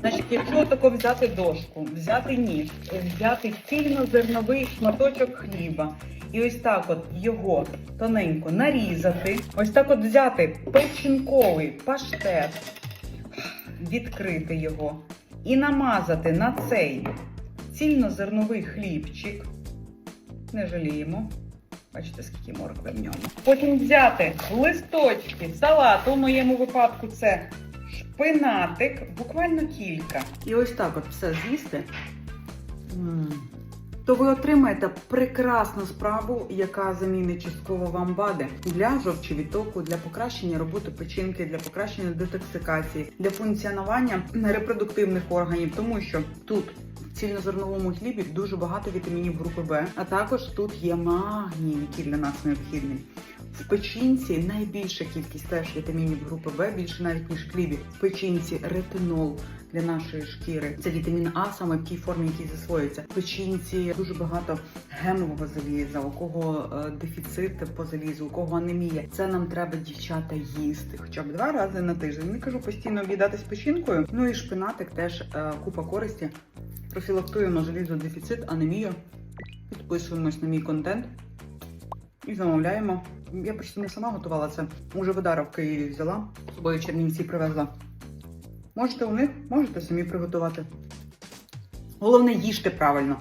Значить, якщо тако взяти дошку, взяти ніж, взяти цільнозерновий шматочок хліба. І ось так от його тоненько нарізати. Ось так от взяти печінковий паштет, відкрити його і намазати на цей цільнозерновий хлібчик. Не жаліємо. Бачите, скільки моркви в ньому. Потім взяти листочки салату, в моєму випадку це шпинатик, буквально кілька. І ось так от все з'їсти. То ви отримаєте прекрасну справу, яка замінить частково вам БАДи для жовчовітоку, для покращення роботи печінки, для покращення детоксикації, для функціонування репродуктивних органів, тому що тут цільнозерновому хлібі дуже багато вітамінів групи Б, а також тут є магній, який для нас необхідний. В печінці найбільша кількість теж вітамінів групи Б, більше навіть ніж в хлібі. В печінці ретинол для нашої шкіри. Це вітамін А саме в тій формі, який засвоюється. В печінці дуже багато гемового заліза, у кого е, дефіцит по залізу, у кого анемія. Це нам треба дівчата їсти, хоча б два рази на тиждень. Не кажу постійно об'їдатись печінкою. Ну і шпинатик теж е, купа користі. Профілактуємо залізодефіцит, анемію. Підписуємось на мій контент і замовляємо. Я просто не сама готувала це. Уже Видара в Києві взяла, з собою чернівці привезла. Можете у них, можете самі приготувати. Головне, їжте правильно.